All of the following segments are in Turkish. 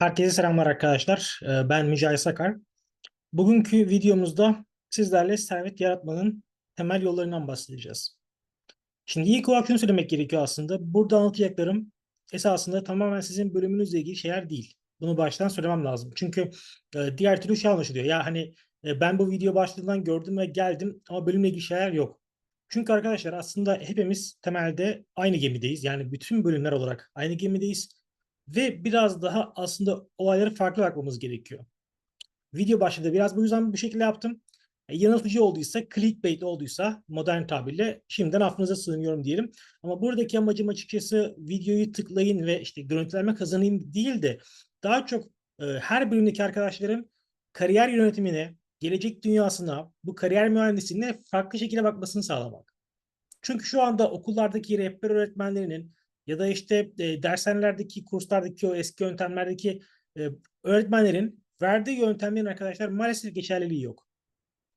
Herkese selamlar arkadaşlar. Ee, Ben Mücahit Sakar. Bugünkü videomuzda sizlerle servet yaratmanın temel yollarından bahsedeceğiz. Şimdi ilk olarak şunu söylemek gerekiyor aslında. Burada anlatacaklarım esasında tamamen sizin bölümünüzle ilgili şeyler değil. Bunu baştan söylemem lazım. Çünkü e, diğer türlü şey anlaşılıyor. Ya hani e, ben bu video başlığından gördüm ve geldim ama bölümle ilgili şeyler yok. Çünkü arkadaşlar aslında hepimiz temelde aynı gemideyiz. Yani bütün bölümler olarak aynı gemideyiz. Ve biraz daha aslında olayları farklı bakmamız gerekiyor. Video başladı biraz bu yüzden bu şekilde yaptım. E, yanıltıcı olduysa, clickbait olduysa modern tabirle şimdiden affınıza sığınıyorum diyelim. Ama buradaki amacım açıkçası videoyu tıklayın ve işte görüntülenme kazanayım değil de daha çok e, her bölümdeki arkadaşların kariyer yönetimine, gelecek dünyasına, bu kariyer mühendisliğine farklı şekilde bakmasını sağlamak. Çünkü şu anda okullardaki rehber öğretmenlerinin ya da işte e, dershanelerdeki, kurslardaki o eski yöntemlerdeki e, öğretmenlerin verdiği yöntemlerin arkadaşlar maalesef geçerliliği yok.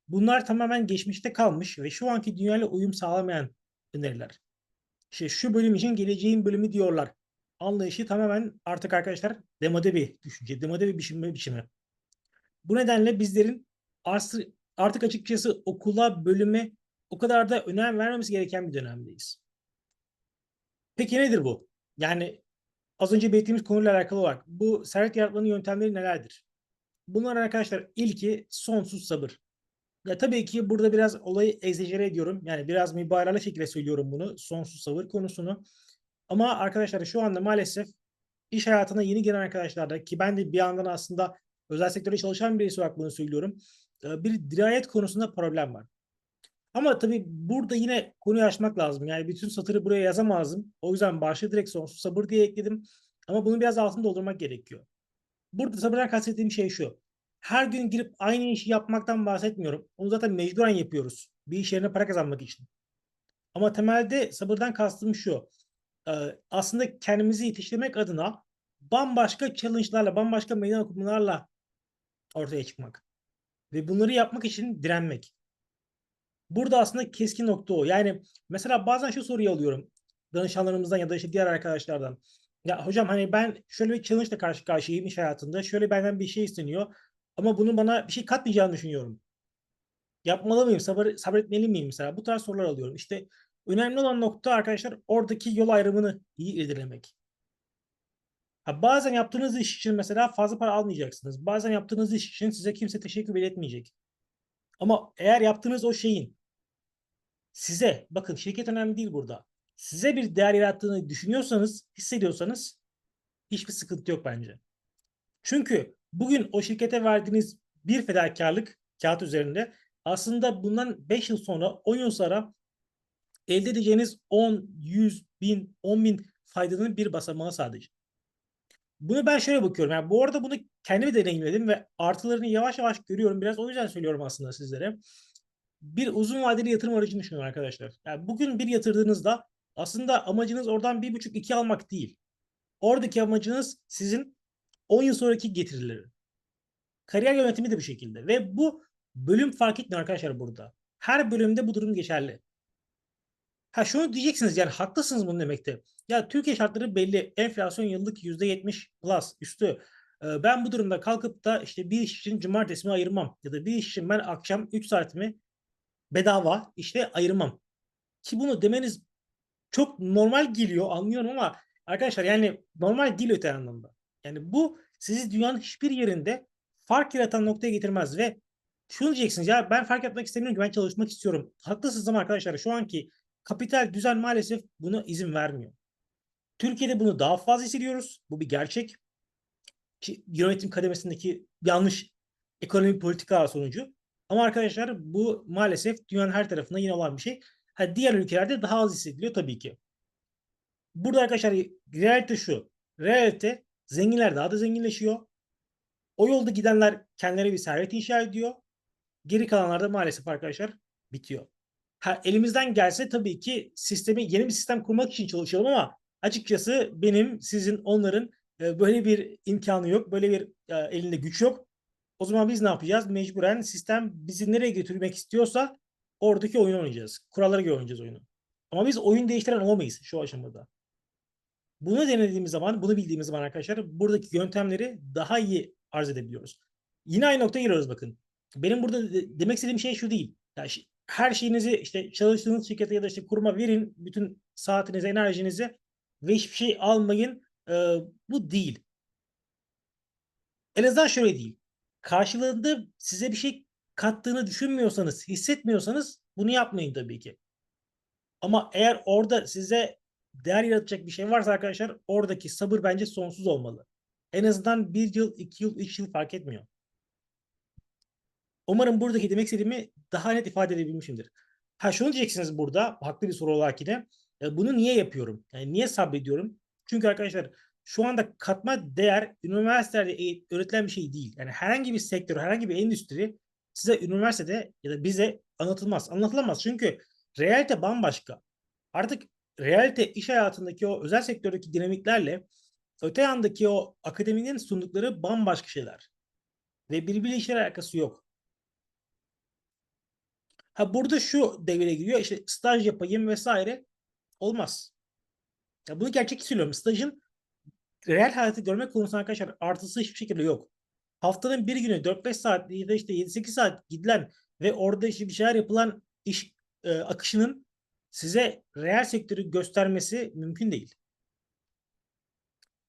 Bunlar tamamen geçmişte kalmış ve şu anki dünyayla uyum sağlamayan öneriler. İşte şu bölüm için geleceğin bölümü diyorlar. Anlayışı tamamen artık arkadaşlar demode bir düşünce, demode bir biçim, biçimi. Bu nedenle bizlerin artık açıkçası okula, bölüme o kadar da önem vermemiz gereken bir dönemdeyiz. Peki nedir bu? Yani az önce belirttiğimiz konuyla alakalı olarak bu servet yaratmanın yöntemleri nelerdir? Bunlar arkadaşlar ilki sonsuz sabır. Ya tabii ki burada biraz olayı egzajere ediyorum. Yani biraz mübalağalı şekilde söylüyorum bunu. Sonsuz sabır konusunu. Ama arkadaşlar şu anda maalesef iş hayatına yeni giren arkadaşlarda ki ben de bir yandan aslında özel sektörde çalışan birisi olarak bunu söylüyorum. Bir dirayet konusunda problem var. Ama tabii burada yine konuyu açmak lazım. Yani bütün satırı buraya yazamazdım. O yüzden başlığı direkt sonsuz sabır diye ekledim. Ama bunu biraz altını doldurmak gerekiyor. Burada sabırdan kastettiğim şey şu. Her gün girip aynı işi yapmaktan bahsetmiyorum. Onu zaten mecburen yapıyoruz. Bir iş yerine para kazanmak için. Ama temelde sabırdan kastım şu. Aslında kendimizi yetiştirmek adına bambaşka challenge'larla, bambaşka meydan okumalarla ortaya çıkmak. Ve bunları yapmak için direnmek. Burada aslında keskin nokta o. Yani mesela bazen şu soruyu alıyorum danışanlarımızdan ya da işte diğer arkadaşlardan. Ya hocam hani ben şöyle bir challenge ile karşı karşıyayım iş hayatında. Şöyle benden bir şey isteniyor. Ama bunun bana bir şey katmayacağını düşünüyorum. Yapmalı mıyım? Sabır, sabretmeli miyim mesela? Bu tarz sorular alıyorum. İşte önemli olan nokta arkadaşlar oradaki yol ayrımını iyi irdelemek. Ha, bazen yaptığınız iş için mesela fazla para almayacaksınız. Bazen yaptığınız iş için size kimse teşekkür etmeyecek. Ama eğer yaptığınız o şeyin size bakın şirket önemli değil burada. Size bir değer yarattığını düşünüyorsanız, hissediyorsanız hiçbir sıkıntı yok bence. Çünkü bugün o şirkete verdiğiniz bir fedakarlık kağıt üzerinde aslında bundan 5 yıl sonra 10 yıl sonra elde edeceğiniz 10, 100 bin, 10 bin faydanın bir basamağı sadece. Bunu ben şöyle bakıyorum. Yani bu arada bunu kendimi deneyimledim ve artılarını yavaş yavaş görüyorum. Biraz o yüzden söylüyorum aslında sizlere. Bir uzun vadeli yatırım aracını düşünün arkadaşlar. Yani bugün bir yatırdığınızda aslında amacınız oradan bir buçuk iki almak değil. Oradaki amacınız sizin 10 yıl sonraki getirileri. Kariyer yönetimi de bu şekilde. Ve bu bölüm fark etmiyor arkadaşlar burada. Her bölümde bu durum geçerli. Ha şunu diyeceksiniz yani haklısınız bunu demekte. Ya Türkiye şartları belli. Enflasyon yıllık %70 plus üstü. Ee, ben bu durumda kalkıp da işte bir iş için cumartesimi ayırmam. Ya da bir iş için ben akşam 3 saatimi bedava işte ayırmam. Ki bunu demeniz çok normal geliyor anlıyorum ama arkadaşlar yani normal değil öte anlamda. Yani bu sizi dünyanın hiçbir yerinde fark yaratan noktaya getirmez ve şunu diyeceksiniz ya ben fark etmek istemiyorum ki ben çalışmak istiyorum. Haklısınız ama arkadaşlar şu anki kapital düzen maalesef buna izin vermiyor. Türkiye'de bunu daha fazla hissediyoruz. Bu bir gerçek. Ki yönetim kademesindeki yanlış ekonomik politikalar sonucu. Ama arkadaşlar bu maalesef dünyanın her tarafında yine olan bir şey. Ha, diğer ülkelerde daha az hissediliyor tabii ki. Burada arkadaşlar realite şu. Realite zenginler daha da zenginleşiyor. O yolda gidenler kendilerine bir servet inşa ediyor. Geri kalanlar da maalesef arkadaşlar bitiyor. Ha, elimizden gelse tabii ki sistemi yeni bir sistem kurmak için çalışalım ama açıkçası benim sizin onların e, böyle bir imkanı yok. Böyle bir e, elinde güç yok. O zaman biz ne yapacağız? Mecburen sistem bizi nereye götürmek istiyorsa oradaki oyunu oynayacağız. Kurallara göre oynayacağız oyunu. Ama biz oyun değiştiren olamayız şu aşamada. Bunu denediğimiz zaman, bunu bildiğimiz zaman arkadaşlar buradaki yöntemleri daha iyi arz edebiliyoruz. Yine aynı noktaya giriyoruz bakın. Benim burada de- demek istediğim şey şu değil. Yani her şeyinizi işte çalıştığınız şirkete ya da işte kuruma verin bütün saatinizi, enerjinizi ve hiçbir şey almayın. Ee, bu değil. En azından şöyle değil. Karşılığında size bir şey kattığını düşünmüyorsanız, hissetmiyorsanız bunu yapmayın tabii ki. Ama eğer orada size değer yaratacak bir şey varsa arkadaşlar oradaki sabır bence sonsuz olmalı. En azından bir yıl, iki yıl, üç yıl fark etmiyor. Umarım buradaki demek istediğimi daha net ifade edebilmişimdir. Ha şunu diyeceksiniz burada, haklı bir soru olarak yine. E, bunu niye yapıyorum? Yani niye sabrediyorum? Çünkü arkadaşlar şu anda katma değer üniversitelerde eğ- öğretilen bir şey değil. Yani herhangi bir sektör, herhangi bir endüstri size üniversitede ya da bize anlatılmaz. Anlatılamaz çünkü realite bambaşka. Artık realite iş hayatındaki o özel sektördeki dinamiklerle öte yandaki o akademinin sundukları bambaşka şeyler. Ve birbiriyle hiç alakası yok. Ha burada şu devreye giriyor. işte staj yapayım vesaire. Olmaz. Ya bunu gerçek söylüyorum. Stajın real hayatı görmek konusunda arkadaşlar artısı hiçbir şekilde yok. Haftanın bir günü 4-5 saat ya da işte 7-8 saat gidilen ve orada işte bir şeyler yapılan iş e, akışının size reel sektörü göstermesi mümkün değil.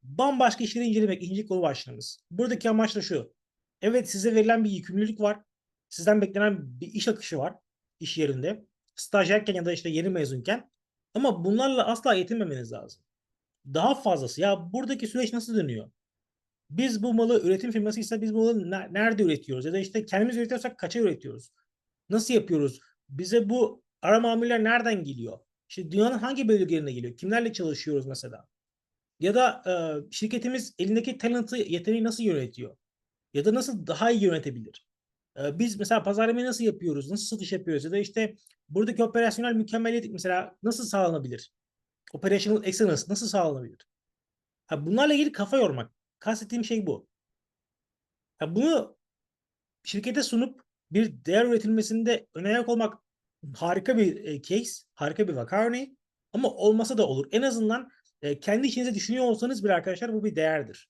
Bambaşka işleri incelemek ikinci konu başlığımız. Buradaki amaç da şu. Evet size verilen bir yükümlülük var. Sizden beklenen bir iş akışı var iş yerinde. Stajyerken ya da işte yeni mezunken. Ama bunlarla asla yetinmemeniz lazım. Daha fazlası. Ya buradaki süreç nasıl dönüyor? Biz bu malı üretim firmasıysa biz bu malı ne- nerede üretiyoruz? Ya da işte kendimiz üretiyorsak kaça üretiyoruz? Nasıl yapıyoruz? Bize bu ara mamuller nereden geliyor? İşte dünyanın hangi bölgelerine geliyor? Kimlerle çalışıyoruz mesela? Ya da e, şirketimiz elindeki talent'ı, yeteneği nasıl yönetiyor? Ya da nasıl daha iyi yönetebilir? E, biz mesela pazarlamayı nasıl yapıyoruz? Nasıl satış yapıyoruz? Ya da işte buradaki operasyonel mükemmeliyet mesela nasıl sağlanabilir? Operational excellence nasıl sağlanabilir? Ha, bunlarla ilgili kafa yormak. Kastettiğim şey bu. Ha, bunu şirkete sunup bir değer üretilmesinde öne olmak harika bir e, case, harika bir vaka örneği. Ama olmasa da olur. En azından e, kendi içinize düşünüyor olsanız bile arkadaşlar bu bir değerdir.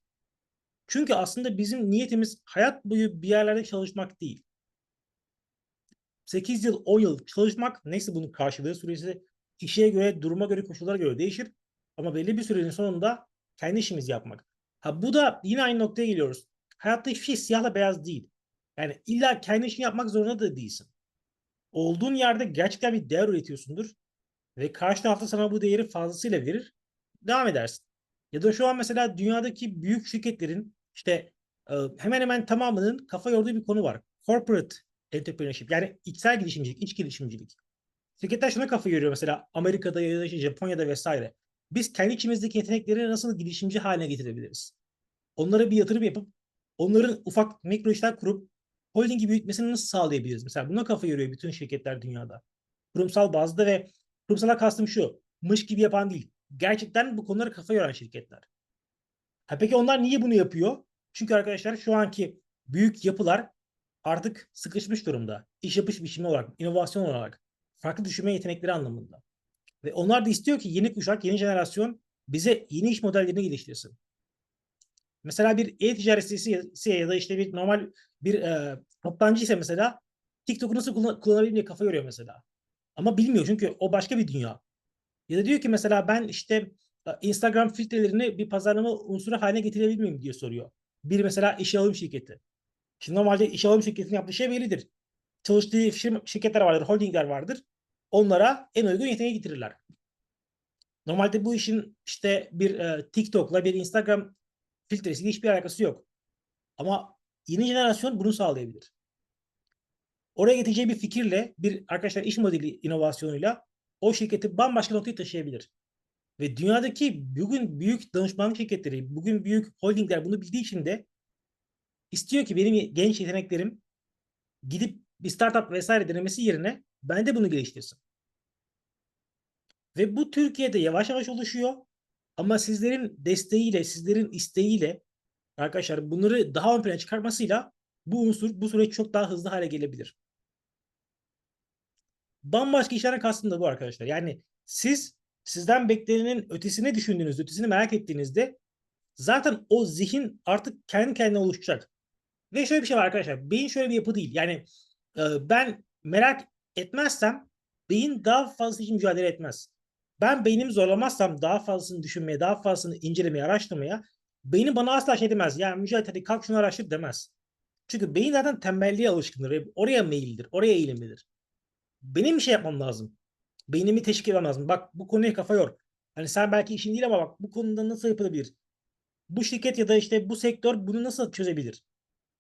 Çünkü aslında bizim niyetimiz hayat boyu bir yerlerde çalışmak değil. 8 yıl, 10 yıl çalışmak neyse bunun karşılığı süresi kişiye göre, duruma göre, koşullara göre değişir. Ama belli bir sürenin sonunda kendi işimizi yapmak. Ha bu da yine aynı noktaya geliyoruz. Hayatta hiçbir şey siyahla beyaz değil. Yani illa kendi işini yapmak zorunda da değilsin. Olduğun yerde gerçekten bir değer üretiyorsundur. Ve karşı tarafta sana bu değeri fazlasıyla verir. Devam edersin. Ya da şu an mesela dünyadaki büyük şirketlerin işte e, hemen hemen tamamının kafa yorduğu bir konu var. Corporate entrepreneurship yani içsel girişimcilik, iç girişimcilik. Şirketler şuna kafa yoruyor mesela Amerika'da ya da Japonya'da vesaire. Biz kendi içimizdeki yetenekleri nasıl girişimci haline getirebiliriz? Onlara bir yatırım yapıp onların ufak mikro işler kurup holdingi büyütmesini nasıl sağlayabiliriz? Mesela buna kafa yoruyor bütün şirketler dünyada. Kurumsal bazda ve kurumsala kastım şu. Mış gibi yapan değil. Gerçekten bu konulara kafa yoran şirketler. Ha peki onlar niye bunu yapıyor? Çünkü arkadaşlar şu anki büyük yapılar artık sıkışmış durumda. İş yapış biçimi olarak, inovasyon olarak, farklı düşünme yetenekleri anlamında. Ve onlar da istiyor ki yeni kuşak, yeni jenerasyon bize yeni iş modellerini geliştirsin. Mesela bir e-ticaret sitesi ya da işte bir normal bir e, toptancı ise mesela TikTok'u nasıl kullan kullanabilirim diye kafa yoruyor mesela. Ama bilmiyor çünkü o başka bir dünya. Ya da diyor ki mesela ben işte e, Instagram filtrelerini bir pazarlama unsuru haline getirebilir miyim diye soruyor. Bir mesela işe alım şirketi. Şimdi normalde işe alım şirketinin yaptığı şey bellidir. Çalıştığı şir- şirketler vardır, holdingler vardır. Onlara en uygun yeteneği getirirler. Normalde bu işin işte bir e, TikTok'la bir Instagram filtresiyle hiçbir alakası yok. Ama yeni jenerasyon bunu sağlayabilir. Oraya getireceği bir fikirle bir arkadaşlar iş modeli inovasyonuyla o şirketi bambaşka noktaya taşıyabilir. Ve dünyadaki bugün büyük danışmanlık şirketleri, bugün büyük holdingler bunu bildiği için de istiyor ki benim genç yeteneklerim gidip bir startup vesaire denemesi yerine ben de bunu geliştirsin. Ve bu Türkiye'de yavaş yavaş oluşuyor. Ama sizlerin desteğiyle, sizlerin isteğiyle arkadaşlar bunları daha ön plana çıkartmasıyla bu unsur, bu süreç çok daha hızlı hale gelebilir. Bambaşka işlerden kastım da bu arkadaşlar. Yani siz sizden beklenenin ötesini düşündüğünüzde, ötesini merak ettiğinizde zaten o zihin artık kendi kendine oluşacak. Ve şöyle bir şey var arkadaşlar. Beyin şöyle bir yapı değil. Yani e, ben merak etmezsem beyin daha fazla için mücadele etmez. Ben beynimi zorlamazsam daha fazlasını düşünmeye, daha fazlasını incelemeye, araştırmaya beynim bana asla şey demez. Yani Mücahit hadi kalk şunu araştır demez. Çünkü beyin zaten tembelliğe alışkındır. Oraya meyillidir. Oraya eğilimlidir. Benim bir şey yapmam lazım. Beynimi teşvik etmem lazım. Bak bu konuya kafa yor. Hani sen belki işin değil ama bak bu konuda nasıl yapılabilir? Bu şirket ya da işte bu sektör bunu nasıl çözebilir?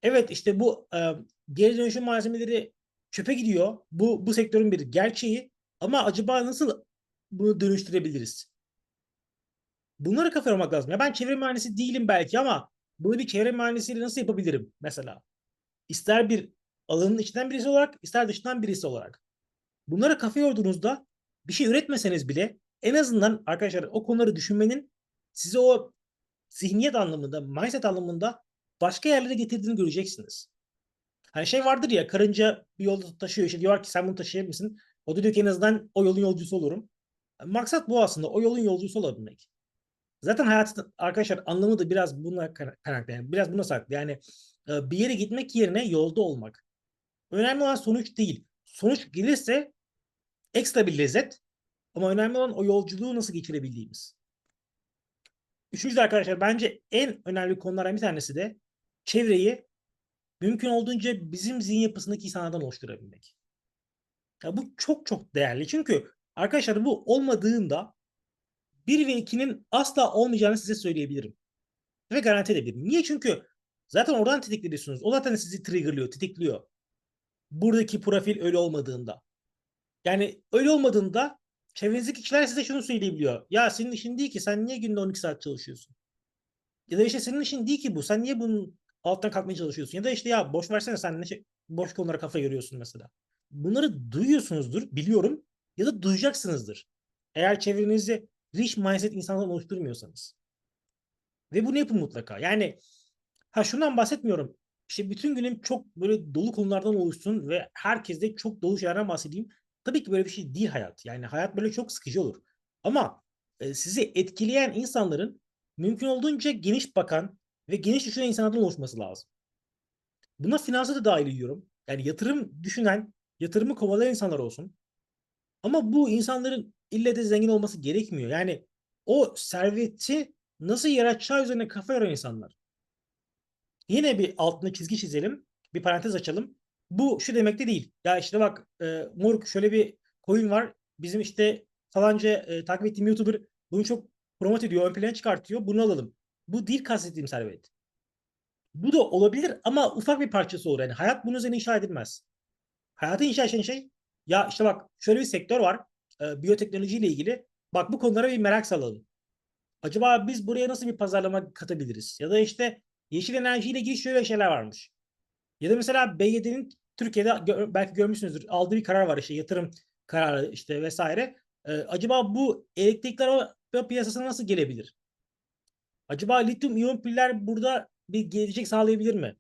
Evet işte bu e, geri dönüşüm malzemeleri çöpe gidiyor. Bu bu sektörün bir gerçeği. Ama acaba nasıl bunu dönüştürebiliriz? Bunları kafa yormak lazım. Ya ben çevre mühendisi değilim belki ama bunu bir çevre mühendisiyle nasıl yapabilirim mesela? İster bir alanın içinden birisi olarak, ister dışından birisi olarak. Bunlara kafa yorduğunuzda bir şey üretmeseniz bile en azından arkadaşlar o konuları düşünmenin size o zihniyet anlamında, mindset anlamında başka yerlere getirdiğini göreceksiniz. Hani şey vardır ya karınca bir yolda taşıyor işte diyor ki sen bunu taşıyabilir misin? O da diyor ki en azından o yolun yolcusu olurum. Maksat bu aslında o yolun yolcusu olabilmek. Zaten hayatın arkadaşlar anlamı da biraz buna kaynaklı. Yani biraz buna saklı. Yani e, bir yere gitmek yerine yolda olmak. Önemli olan sonuç değil. Sonuç gelirse ekstra bir lezzet. Ama önemli olan o yolculuğu nasıl geçirebildiğimiz. Üçüncü arkadaşlar bence en önemli konulardan bir tanesi de çevreyi mümkün olduğunca bizim zihin yapısındaki insanlardan oluşturabilmek. Ya bu çok çok değerli. Çünkü arkadaşlar bu olmadığında 1 ve 2'nin asla olmayacağını size söyleyebilirim. Ve garanti edebilirim. Niye? Çünkü zaten oradan tetikleniyorsunuz. O zaten sizi triggerlıyor, tetikliyor. Buradaki profil öyle olmadığında. Yani öyle olmadığında çevrenizdeki kişiler size şunu söyleyebiliyor. Ya senin işin değil ki sen niye günde 12 saat çalışıyorsun? Ya da işte senin işin değil ki bu. Sen niye bunun alttan kalkmaya çalışıyorsun? Ya da işte ya boş versene sen ne şey, boş konulara kafa yoruyorsun mesela. Bunları duyuyorsunuzdur, biliyorum ya da duyacaksınızdır. Eğer çevrenizi rich mindset insanlar oluşturmuyorsanız. Ve bunu yapın mutlaka. Yani ha şundan bahsetmiyorum. İşte bütün günüm çok böyle dolu konulardan oluşsun ve herkeste çok dolu şeylerden bahsedeyim. Tabii ki böyle bir şey değil hayat. Yani hayat böyle çok sıkıcı olur. Ama e, sizi etkileyen insanların mümkün olduğunca geniş bakan ve geniş düşünen insanlardan oluşması lazım. Buna finansı da dahil ediyorum. Yani yatırım düşünen, yatırımı kovalayan insanlar olsun. Ama bu insanların ille de zengin olması gerekmiyor. Yani o serveti nasıl yaratacağı üzerine kafa yoran insanlar. Yine bir altına çizgi çizelim. Bir parantez açalım. Bu şu demek de değil. Ya işte bak e, moruk şöyle bir coin var. Bizim işte falanca e, takip ettiğim YouTuber bunu çok promote ediyor. Ön plana çıkartıyor. Bunu alalım. Bu değil kastettiğim servet. Bu da olabilir ama ufak bir parçası olur. Yani hayat bunun üzerine inşa edilmez. Hayatı inşa eden şey ya işte bak şöyle bir sektör var e, biyoteknoloji ile ilgili bak bu konulara bir merak salalım. Acaba biz buraya nasıl bir pazarlama katabiliriz? Ya da işte yeşil enerji ile ilgili şöyle şeyler varmış. Ya da mesela BYD'nin Türkiye'de gö- belki görmüşsünüzdür aldığı bir karar var işte yatırım kararı işte vesaire. Ee, acaba bu elektrikler o piyasasına nasıl gelebilir? Acaba lityum iyon piller burada bir gelecek sağlayabilir mi?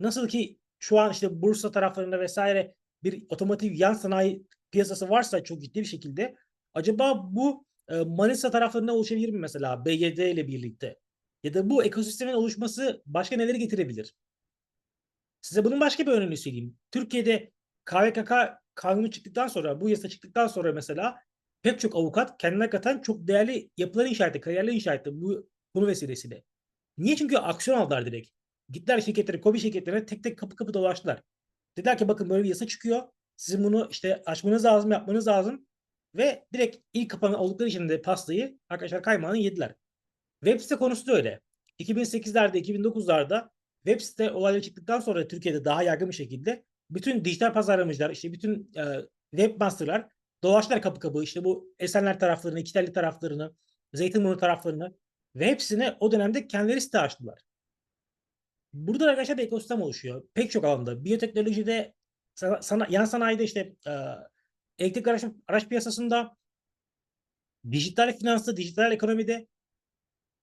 Nasıl ki şu an işte Bursa taraflarında vesaire bir otomotiv yan sanayi piyasası varsa çok ciddi bir şekilde acaba bu e, Manisa taraflarında oluşabilir mi mesela BGD ile birlikte? Ya da bu ekosistemin oluşması başka neleri getirebilir? Size bunun başka bir örneğini söyleyeyim. Türkiye'de KVKK kanunu çıktıktan sonra, bu yasa çıktıktan sonra mesela pek çok avukat kendine katan çok değerli yapılar inşa etti, kariyerler inşa etti bu konu vesilesiyle. Niye? Çünkü aksiyon aldılar direkt. Gittiler şirketlere, kobi şirketlerine tek tek kapı kapı dolaştılar. Dediler ki bakın böyle bir yasa çıkıyor. Sizin bunu işte açmanız lazım, yapmanız lazım. Ve direkt ilk kapanan oldukları için de pastayı arkadaşlar kaymağını yediler. Web site konusu da öyle. 2008'lerde, 2009'larda web site olayları çıktıktan sonra Türkiye'de daha yaygın bir şekilde bütün dijital pazarlamacılar, işte bütün e, webmasterlar dolaştılar kapı kapı. işte bu Esenler taraflarını, İkitelli taraflarını, Zeytinburnu taraflarını ve hepsine o dönemde kendileri site açtılar. Burada arkadaşlar bir ekosistem oluşuyor. Pek çok alanda. Biyoteknolojide sana, sana, yan sanayide işte e, elektrik araç, araç piyasasında dijital finansta, dijital ekonomide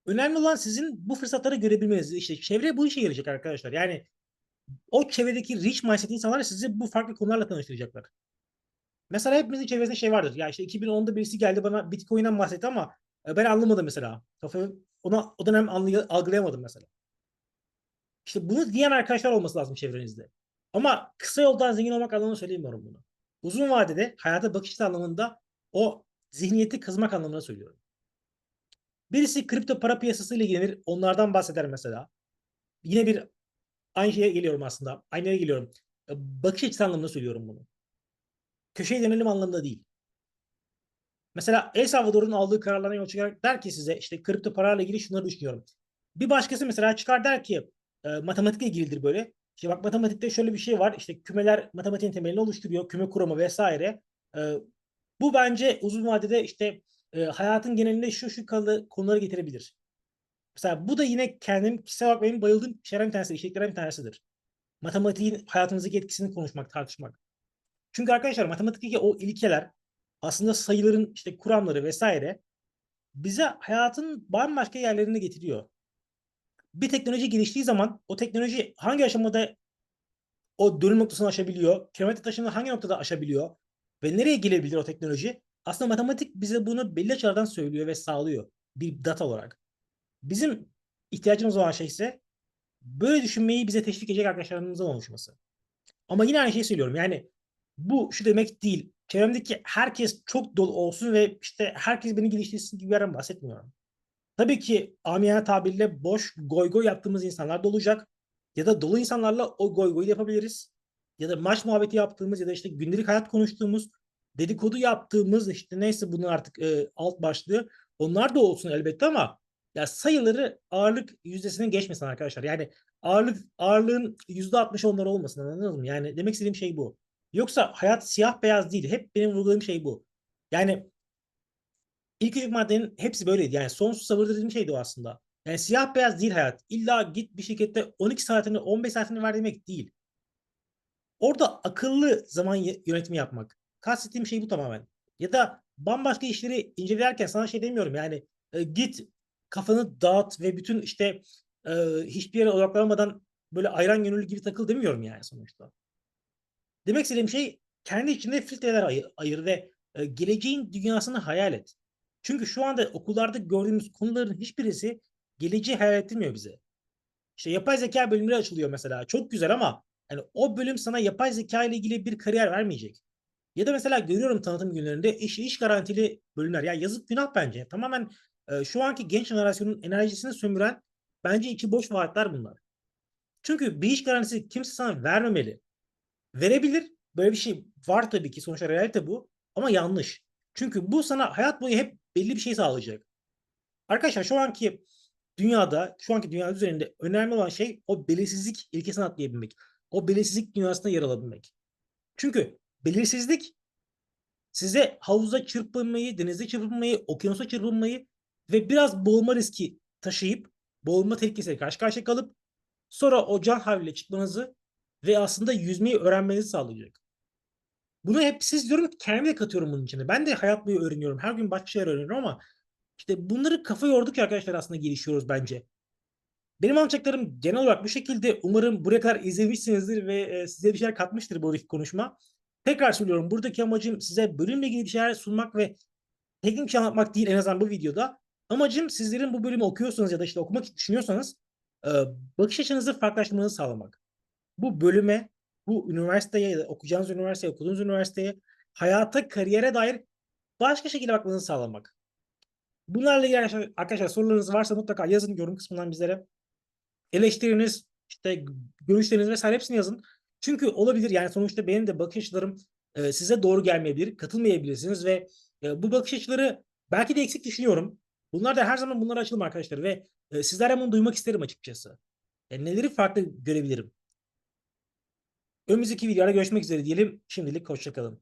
önemli olan sizin bu fırsatları görebilmeniz. İşte çevre bu işe yarayacak arkadaşlar. Yani o çevredeki rich mindset insanlar sizi bu farklı konularla tanıştıracaklar. Mesela hepimizin çevresinde şey vardır. Ya işte 2010'da birisi geldi bana Bitcoin'den bahsetti ama e, ben anlamadım mesela. Ona o dönem algılayamadım mesela. İşte bunu diyen arkadaşlar olması lazım çevrenizde. Ama kısa yoldan zengin olmak anlamında söylemiyorum bunu. Uzun vadede hayata bakış anlamında o zihniyeti kazımak anlamında söylüyorum. Birisi kripto para piyasası ile ilgilenir. Onlardan bahseder mesela. Yine bir aynı şeye geliyorum aslında. Aynı yere geliyorum. E, Bakış açısı anlamında söylüyorum bunu. Köşeye dönelim anlamında değil. Mesela El Salvador'un aldığı kararlarına yol çıkarak der ki size işte kripto parayla ilgili şunları düşünüyorum. Bir başkası mesela çıkar der ki e, matematikle ilgilidir böyle. İşte bak matematikte şöyle bir şey var. İşte kümeler matematiğin temelini oluşturuyor. Küme kuramı vesaire. E, bu bence uzun vadede işte e, hayatın genelinde şu şu kalı konuları getirebilir. Mesela bu da yine kendim kişisel olarak benim bayıldığım şeylerden bir tanesi, içeriklerden bir tanesidir. Matematiğin hayatımızdaki etkisini konuşmak, tartışmak. Çünkü arkadaşlar matematikteki o ilkeler aslında sayıların işte kuramları vesaire bize hayatın bambaşka yerlerine getiriyor. Bir teknoloji geliştiği zaman o teknoloji hangi aşamada o dönüm noktasını aşabiliyor, kilometre taşını hangi noktada aşabiliyor ve nereye gelebilir o teknoloji? Aslında matematik bize bunu belli açılardan söylüyor ve sağlıyor bir data olarak. Bizim ihtiyacımız olan şey ise böyle düşünmeyi bize teşvik edecek arkadaşlarımızın oluşması. Ama yine aynı şeyi söylüyorum. Yani bu şu demek değil. Çevremdeki herkes çok dolu olsun ve işte herkes beni geliştirsin gibi bir bahsetmiyorum. Tabii ki amiyane tabirle boş goy goy yaptığımız insanlar da olacak. Ya da dolu insanlarla o goy goyu yapabiliriz. Ya da maç muhabbeti yaptığımız ya da işte gündelik hayat konuştuğumuz, dedikodu yaptığımız işte neyse bunun artık e, alt başlığı. Onlar da olsun elbette ama ya sayıları ağırlık yüzdesine geçmesin arkadaşlar. Yani ağırlık ağırlığın yüzde altmış onlar olmasın anladınız mı? Yani demek istediğim şey bu. Yoksa hayat siyah beyaz değil. Hep benim vurguladığım şey bu. Yani ilk üç maddenin hepsi böyleydi. Yani sonsuz sabır dediğim şeydi o aslında. Yani siyah beyaz değil hayat. İlla git bir şirkette 12 saatini 15 saatini ver demek değil. Orada akıllı zaman yönetimi yapmak. Kastettiğim şey bu tamamen. Ya da bambaşka işleri incelerken sana şey demiyorum yani e, git kafanı dağıt ve bütün işte e, hiçbir yere odaklanmadan böyle ayran gönüllü gibi takıl demiyorum yani sonuçta. Demek istediğim şey kendi içinde filtreler ayır, ayır ve e, geleceğin dünyasını hayal et. Çünkü şu anda okullarda gördüğümüz konuların hiçbirisi geleceği hayal ettirmiyor bize. İşte yapay zeka bölümleri açılıyor mesela. Çok güzel ama yani o bölüm sana yapay zeka ile ilgili bir kariyer vermeyecek. Ya da mesela görüyorum tanıtım günlerinde iş iş garantili bölümler. Ya yazık günah bence. Tamamen e, şu anki genç jenerasyonun enerjisini sömüren bence içi boş vaatler bunlar. Çünkü bir iş garantisi kimse sana vermemeli. Verebilir. Böyle bir şey var tabii ki. Sonuçta realite bu. Ama yanlış. Çünkü bu sana hayat boyu hep belli bir şey sağlayacak. Arkadaşlar şu anki dünyada, şu anki dünya üzerinde önemli olan şey o belirsizlik ilkesini atlayabilmek. O belirsizlik dünyasında yer alabilmek. Çünkü belirsizlik size havuzda çırpınmayı, denizde çırpınmayı, okyanusa çırpınmayı ve biraz boğulma riski taşıyıp boğulma tehlikesiyle karşı karşıya kalıp sonra o can havliyle çıkmanızı ve aslında yüzmeyi öğrenmenizi sağlayacak. Bunu hep siz diyorum kendime de katıyorum bunun içine. Ben de hayat boyu öğreniyorum. Her gün başka şeyler öğreniyorum ama işte bunları kafa yordukça arkadaşlar aslında gelişiyoruz bence. Benim anlatacaklarım genel olarak bu şekilde. Umarım buraya kadar izlemişsinizdir ve e, size bir şeyler katmıştır buradaki konuşma. Tekrar söylüyorum buradaki amacım size bölümle ilgili bir şeyler sunmak ve teknik şey anlatmak değil en azından bu videoda. Amacım sizlerin bu bölümü okuyorsanız ya da işte okumak düşünüyorsanız e, bakış açınızı farklılaştırmanızı sağlamak. Bu bölüme, bu üniversiteye okuyacağınız üniversiteye, okuduğunuz üniversiteye, hayata, kariyere dair başka şekilde bakmanızı sağlamak. Bunlarla ilgili arkadaşlar, sorularınız varsa mutlaka yazın yorum kısmından bizlere. Eleştiriniz, işte görüşleriniz vesaire hepsini yazın. Çünkü olabilir yani sonuçta benim de bakış açılarım e, size doğru gelmeyebilir, katılmayabilirsiniz ve e, bu bakış açıları belki de eksik düşünüyorum. Bunlar da her zaman bunlara açılım arkadaşlar ve e, sizlerden bunu duymak isterim açıkçası. Yani neleri farklı görebilirim? Önümüzdeki videoda görüşmek üzere diyelim. Şimdilik hoşçakalın.